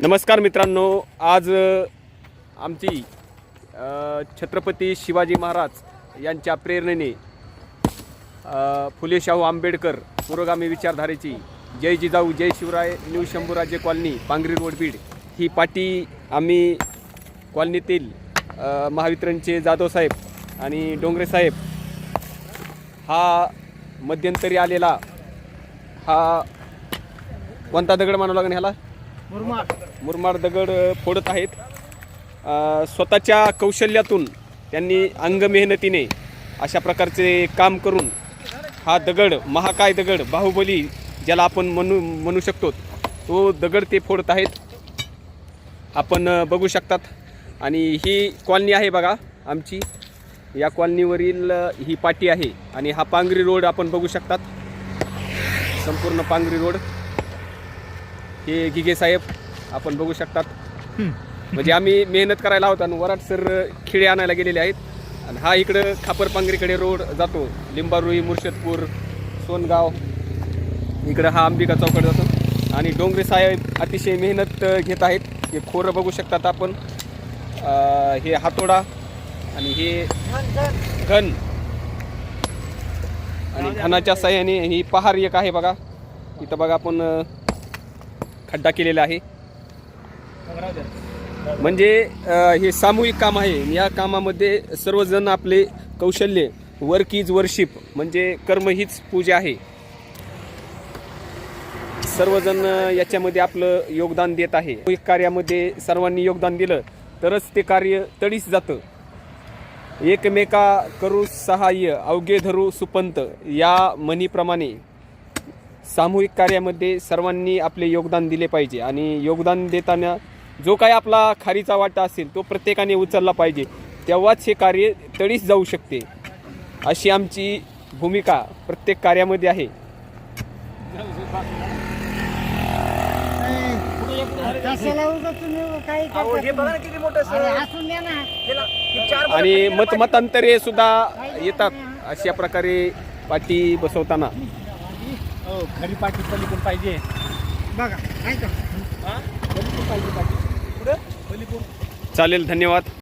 नमस्कार मित्रांनो आज आमची छत्रपती शिवाजी महाराज यांच्या प्रेरणेने फुले शाहू आंबेडकर पुरोगामी विचारधारेची जय जिजाऊ जय Shivrai new Shambhuraje colony Pangri road Beed ही पाटी आम्ही कॉलनीतील महावितरणचे जाधव साहेब आणि डोंगरे साहेब हा मध्यंतरी आलेला हा कोणता दगड म्हणावं लागेल ह्याला. मुरमाड. दगड फोडत आहेत. स्वतःच्या कौशल्यातून त्यांनी अंग मेहनतीने अशा प्रकारचे काम करून हा दगड महाकाय दगड बाहुबली ज्याला आपण म्हणू म्हणू शकतो तो दगड ते फोडत आहेत. आपण बघू शकतात. आणि ही कॉलनी आहे बघा आमची. या कॉलनीवरील ही पाटी आहे. आणि हा पांगरी रोड आपण बघू शकतात. संपूर्ण पांगरी रोड. हे गिगे साहेब आपण बघू शकतात. म्हणजे आम्ही मेहनत करायला आहोत आणि वराट सर खिळे आणायला गेलेले आहेत. आणि हा इकडं खापरपांगरीकडे रोड जातो. लिंबारुई मुर्शदपूर सोनगाव. इकडं हा अंबिका चौकड जातो. आणि डोंगरे साहेब अतिशय मेहनत घेत आहेत. हे खोरं बघू शकतात आपण. हे हातोडा आणि हे घन. आणि घनाच्या साह्याने ही पहार एक आहे बघा. इथं बघा आपण खड्डा केलेला आहे. म्हणजे हे सामूहिक काम आहे. या कामामध्ये सर्वजण आपले कौशल्य वर्क इज वर्शिप म्हणजे कर्म हीच पूजा आहे. सर्वजण याच्यामध्ये आपलं योगदान देत आहे. सामूहिक कार्यामध्ये सर्वांनी योगदान दिलं तरच ते कार्य तडीस जातं. एकमेका करू सहाय्य अवघे धरू सुपंत या म्हणीप्रमाणे. सामूहिक कार्यामध्ये सर्वांनी आपले योगदान दिले पाहिजे आणि योगदान देताना जो काही आपला खारीचा वाटा असेल तो प्रत्येकाने उचलला पाहिजे तेव्हाच हे कार्य तळीस जाऊ शकते. अशी आमची भूमिका प्रत्येक कार्यामध्ये आहे. आणि मतमतांतरे सुद्धा येतात अशा प्रकारे पाठी बसवताना. हो, खरी पाठी पलीकडून पाहिजे. बघा ऐका. हा? पलीकडून पाहिजे पाठी. पुढं पलीकडून. चालेल धन्यवाद.